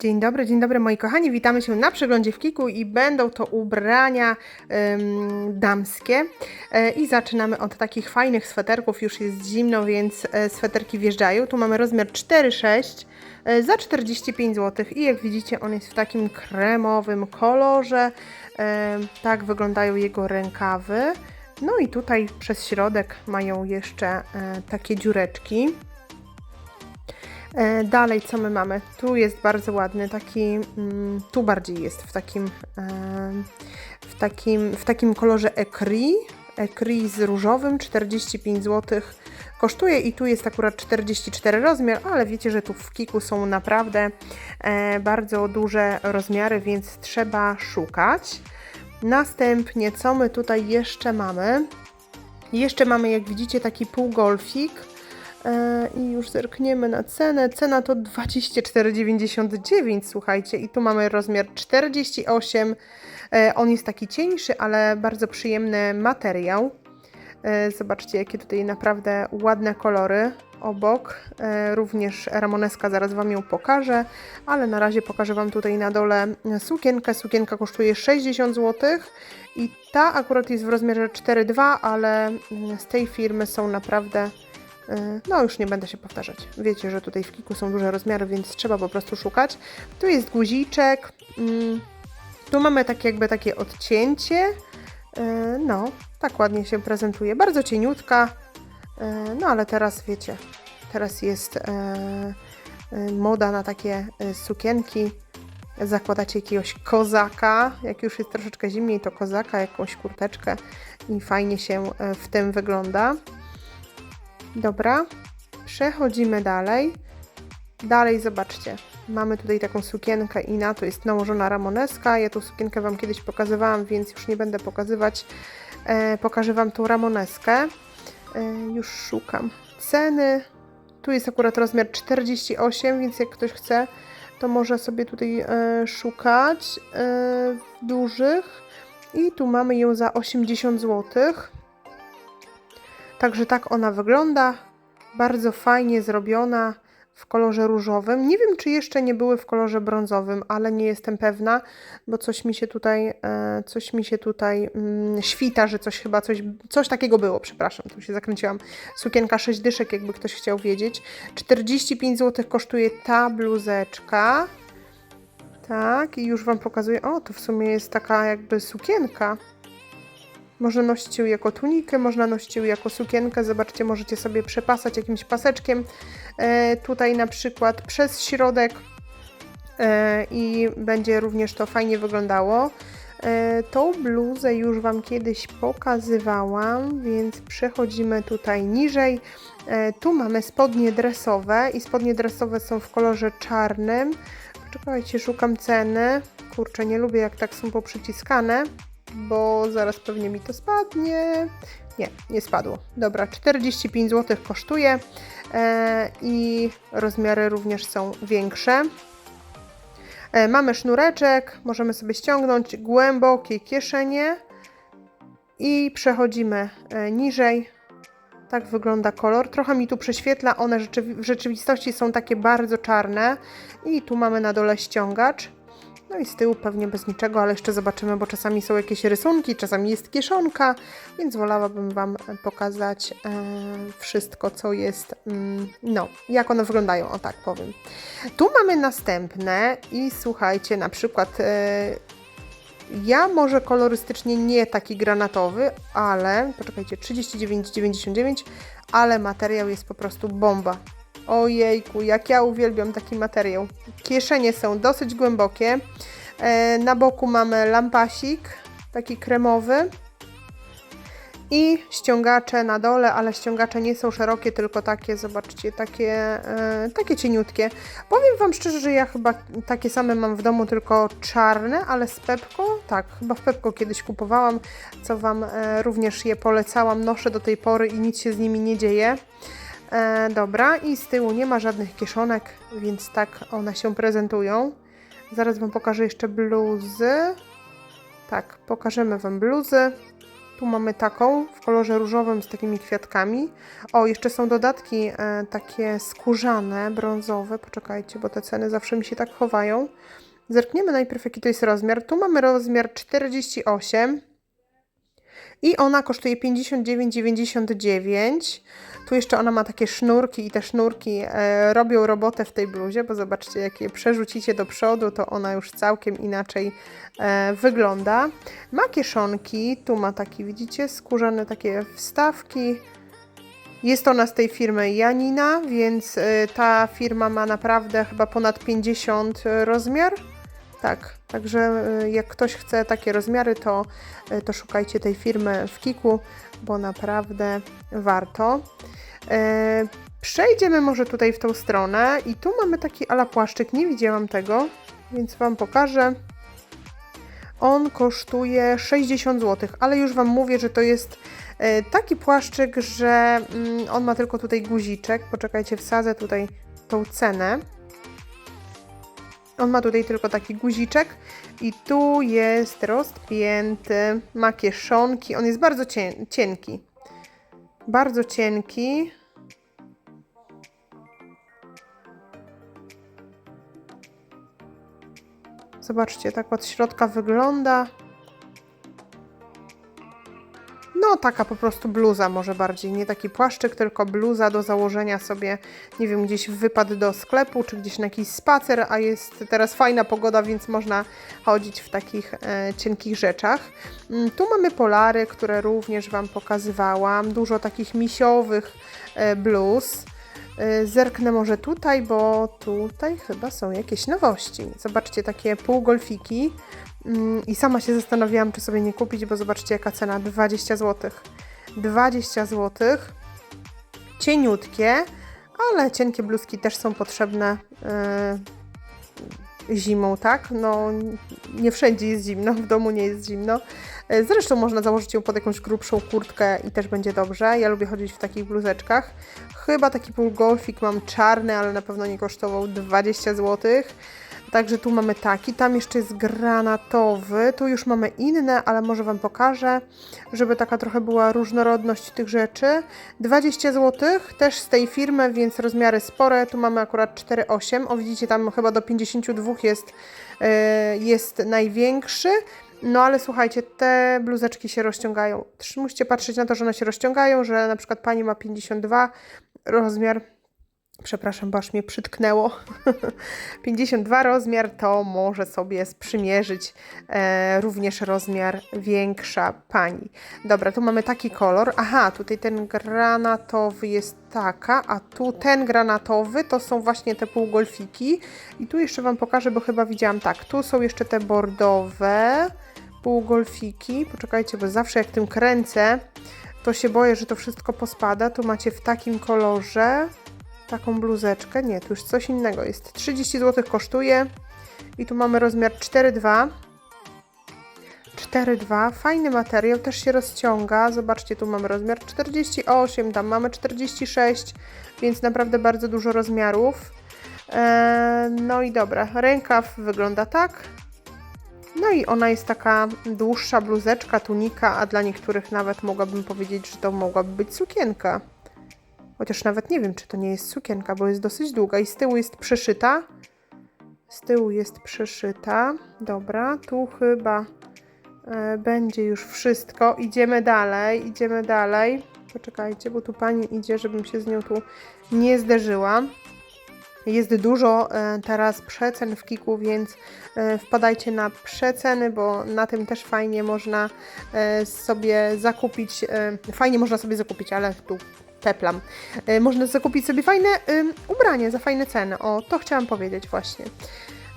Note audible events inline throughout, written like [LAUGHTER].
Dzień dobry, dzień dobry moi kochani, witamy się na przeglądzie w Kiku i będą to ubrania em, damskie e, i zaczynamy od takich fajnych sweterków, już jest zimno, więc e, sweterki wjeżdżają. Tu mamy rozmiar 4,6 e, za 45 zł i jak widzicie on jest w takim kremowym kolorze, tak wyglądają jego rękawy. No i tutaj przez środek mają jeszcze takie dziureczki. E, Dalej, co my mamy? Tu jest bardzo ładny, taki, mm, tu bardziej jest w takim, e, w takim, w takim kolorze Ecri, Ecri z różowym, 45 zł kosztuje i tu jest akurat 44 rozmiar, ale wiecie, że tu w Kiku są naprawdę e, bardzo duże rozmiary, więc trzeba szukać. Następnie, co my tutaj jeszcze mamy? Jeszcze mamy, jak widzicie, taki półgolfik. E, I już zerkniemy na cenę. Cena to 24,99, słuchajcie. I tu mamy rozmiar 48. E, On jest taki cieńszy, ale bardzo przyjemny materiał. E, Zobaczcie, jakie tutaj naprawdę ładne kolory obok. Również Ramoneska, zaraz Wam ją pokażę, ale na razie pokażę Wam tutaj na dole sukienkę. Sukienka kosztuje 60 zł i ta akurat jest w rozmiarze 4,2, ale z tej firmy są naprawdę No, już nie będę się powtarzać. Wiecie, że tutaj w Kiku są duże rozmiary, więc trzeba po prostu szukać. Tu jest guziczek. mm, Tu mamy takie jakby takie odcięcie. E, No, tak ładnie się prezentuje. Bardzo cieniutka. E, No, ale teraz wiecie, teraz jest e, e, moda na takie e, sukienki. Zakładacie jakiegoś kozaka. Jak już jest troszeczkę zimniej, to kozaka, jakąś kurteczkę i fajnie się e, w tym wygląda. Dobra, przechodzimy dalej. Dalej zobaczcie, mamy tutaj taką sukienkę i na to jest nałożona ramoneska. Ja tą sukienkę Wam kiedyś pokazywałam, więc już nie będę pokazywać. E, pokażę Wam tą ramoneskę. E, już szukam ceny. Tu jest akurat rozmiar 48, więc jak ktoś chce, to może sobie tutaj e, szukać e, dużych. I tu mamy ją za 80 złotych. Także tak ona wygląda. Bardzo fajnie zrobiona w kolorze różowym. Nie wiem, czy jeszcze nie były w kolorze brązowym, ale nie jestem pewna, bo coś mi się tutaj, e, coś mi się tutaj mm, świta, że coś chyba coś, coś takiego było, przepraszam, tu się zakręciłam. Sukienka 6 dyszek, jakby ktoś chciał wiedzieć. 45 zł kosztuje ta bluzeczka. Tak, i już Wam pokazuję. O, to w sumie jest taka jakby sukienka. Można nosić ją jako tunikę, można nosić ją jako sukienkę. Zobaczcie, możecie sobie przepasać jakimś paseczkiem. E, tutaj na przykład przez środek e, i będzie również to fajnie wyglądało. E, tą bluzę już Wam kiedyś pokazywałam, więc przechodzimy tutaj niżej. E, tu mamy spodnie dresowe i spodnie dresowe są w kolorze czarnym. Poczekajcie, szukam ceny. Kurczę, nie lubię jak tak są poprzyciskane bo zaraz pewnie mi to spadnie. Nie, nie spadło. Dobra, 45 zł kosztuje e, i rozmiary również są większe. E, mamy sznureczek, możemy sobie ściągnąć głębokie kieszenie i przechodzimy e, niżej. Tak wygląda kolor. Trochę mi tu prześwietla, one rzeczywi- w rzeczywistości są takie bardzo czarne. I tu mamy na dole ściągacz. No i z tyłu pewnie bez niczego, ale jeszcze zobaczymy, bo czasami są jakieś rysunki, czasami jest kieszonka, więc wolałabym Wam pokazać e, wszystko, co jest, mm, no, jak one wyglądają, o tak powiem. Tu mamy następne i słuchajcie, na przykład e, ja może kolorystycznie nie taki granatowy, ale, poczekajcie, 39,99, ale materiał jest po prostu bomba. Ojejku, jak ja uwielbiam taki materiał. Kieszenie są dosyć głębokie. E, Na boku mamy lampasik, taki kremowy. I ściągacze na dole, ale ściągacze nie są szerokie, tylko takie, zobaczcie, takie, e, takie cieniutkie. Powiem Wam szczerze, że ja chyba takie same mam w domu, tylko czarne, ale z Pepko, tak, chyba w Pepko kiedyś kupowałam, co Wam e, również je polecałam, noszę do tej pory i nic się z nimi nie dzieje. E, dobra, i z tyłu nie ma żadnych kieszonek, więc tak one się prezentują. Zaraz Wam pokażę jeszcze bluzy. Tak, pokażemy Wam bluzy. Tu mamy taką w kolorze różowym z takimi kwiatkami. O, jeszcze są dodatki e, takie skórzane, brązowe. Poczekajcie, bo te ceny zawsze mi się tak chowają. Zerkniemy najpierw, jaki to jest rozmiar. Tu mamy rozmiar 48 i ona kosztuje 59,99. Tu jeszcze ona ma takie sznurki i te sznurki e, robią robotę w tej bluzie, bo zobaczcie, jak je przerzucicie do przodu, to ona już całkiem inaczej e, wygląda. Ma kieszonki, tu ma taki, widzicie, skórzane takie wstawki. Jest ona z tej firmy Janina, więc e, ta firma ma naprawdę chyba ponad 50 rozmiar. Tak, także y, jak ktoś chce takie rozmiary, to, y, to szukajcie tej firmy w Kiku, bo naprawdę warto. E, Przejdziemy może tutaj w tą stronę i tu mamy taki ala płaszczyk, nie widziałam tego, więc Wam pokażę. On kosztuje 60 zł, ale już Wam mówię, że to jest taki płaszczyk, że mm, on ma tylko tutaj guziczek. Poczekajcie, wsadzę tutaj tą cenę. On ma tutaj tylko taki guziczek i tu jest rozpięty, ma kieszonki, on jest bardzo cien cienki. Bardzo cienki. Zobaczcie, tak od środka wygląda. No, taka po prostu bluza może bardziej, nie taki płaszczyk, tylko bluza do założenia sobie, nie wiem, gdzieś wypad do sklepu, czy gdzieś na jakiś spacer, a jest teraz fajna pogoda, więc można chodzić w takich e, cienkich rzeczach. Mm, Tu mamy polary, które również Wam pokazywałam, dużo takich misiowych e, bluz. E, Zerknę może tutaj, bo tutaj chyba są jakieś nowości. Zobaczcie, takie półgolfiki. Mm, I sama się zastanawiałam, czy sobie nie kupić, bo zobaczcie, jaka cena 20 zł. 20 zł. Cieniutkie, ale cienkie bluzki też są potrzebne yy, zimą, tak? No, nie wszędzie jest zimno, w domu nie jest zimno. Yy, Zresztą można założyć ją pod jakąś grubszą kurtkę i też będzie dobrze. Ja lubię chodzić w takich bluzeczkach. Chyba taki półgolfik mam czarny, ale na pewno nie kosztował 20 zł. Także tu mamy taki, tam jeszcze jest granatowy, tu już mamy inne, ale może Wam pokażę, żeby taka trochę była różnorodność tych rzeczy. 20 zł, też z tej firmy, więc rozmiary spore, tu mamy akurat 4,8, o widzicie tam chyba do 52 jest, yy, jest największy. No ale słuchajcie, te bluzeczki się rozciągają. Musicie patrzeć na to, że one się rozciągają, że na przykład pani ma 52 rozmiar, Przepraszam, bo aż mnie przytknęło. [LAUGHS] 52 rozmiar to może sobie sprzymierzyć e, również rozmiar większa pani. Dobra, tu mamy taki kolor. Aha, tutaj ten granatowy jest taka, a tu ten granatowy to są właśnie te półgolfiki. I tu jeszcze Wam pokażę, bo chyba widziałam tak. Tu są jeszcze te bordowe półgolfiki. Poczekajcie, bo zawsze jak tym kręcę, to się boję, że to wszystko pospada. Tu macie w takim kolorze taką bluzeczkę. Nie, tu już coś innego jest. 30 zł kosztuje. I tu mamy rozmiar 4,2. 4,2. Fajny materiał, też się rozciąga. Zobaczcie, tu mamy rozmiar 48, tam mamy 46, więc naprawdę bardzo dużo rozmiarów. Eee, no i dobra, rękaw wygląda tak. No i ona jest taka dłuższa bluzeczka, tunika, a dla niektórych nawet mogłabym powiedzieć, że to mogłaby być sukienka. Chociaż nawet nie wiem, czy to nie jest sukienka, bo jest dosyć długa i z tyłu jest przeszyta. Z tyłu jest przeszyta. Dobra, tu chyba e, będzie już wszystko. Idziemy dalej, idziemy dalej. Poczekajcie, bo tu pani idzie, żebym się z nią tu nie zderzyła. Jest dużo e, teraz przecen w Kiku, więc e, wpadajcie na przeceny, bo na tym też fajnie można sobie zakupić. Fajnie można sobie zakupić, ale tu teplam. E, Można zakupić sobie fajne ubranie za fajne ceny. O, to chciałam powiedzieć właśnie.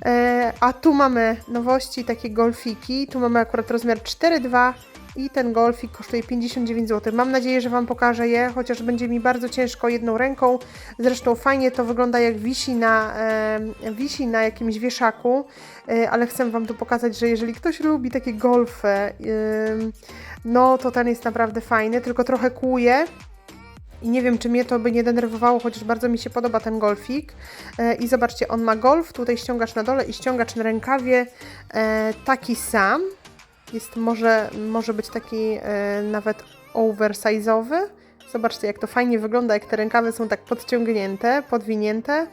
E, A tu mamy nowości, takie golfiki. Tu mamy akurat rozmiar 4,2 i ten golfik kosztuje 59 zł. Mam nadzieję, że Wam pokażę je, chociaż będzie mi bardzo ciężko jedną ręką. Zresztą fajnie to wygląda jak wisi na, e, wisi na jakimś wieszaku, e, ale chcę Wam tu pokazać, że jeżeli ktoś lubi takie golfy, e, no to ten jest naprawdę fajny, tylko trochę kłuje. I nie wiem, czy mnie to by nie denerwowało, chociaż bardzo mi się podoba ten golfik. E, I zobaczcie, on ma golf, tutaj ściągacz na dole i ściągacz na rękawie e, taki sam. Jest może, może być taki e, nawet oversize'owy. Zobaczcie, jak to fajnie wygląda, jak te rękawy są tak podciągnięte, podwinięte.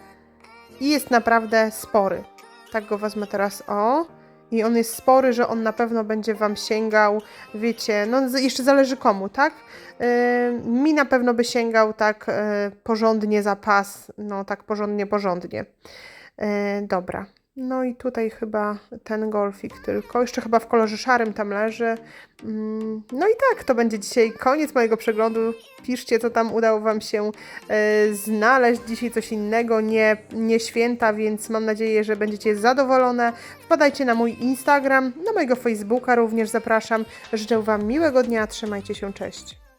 I jest naprawdę spory. Tak go wezmę teraz, o. I on jest spory, że on na pewno będzie Wam sięgał, wiecie, no jeszcze zależy komu, tak? Yy, mi na pewno by sięgał tak yy, porządnie za pas, no tak porządnie, porządnie. Yy, dobra. No i tutaj chyba ten golfik tylko, jeszcze chyba w kolorze szarym tam leży. Mm, No i tak, to będzie dzisiaj koniec mojego przeglądu. Piszcie, co tam udało Wam się e, znaleźć. Dzisiaj coś innego, nie, nie święta, więc mam nadzieję, że będziecie zadowolone. Wpadajcie na mój Instagram, na mojego Facebooka również zapraszam. Życzę Wam miłego dnia, trzymajcie się, cześć.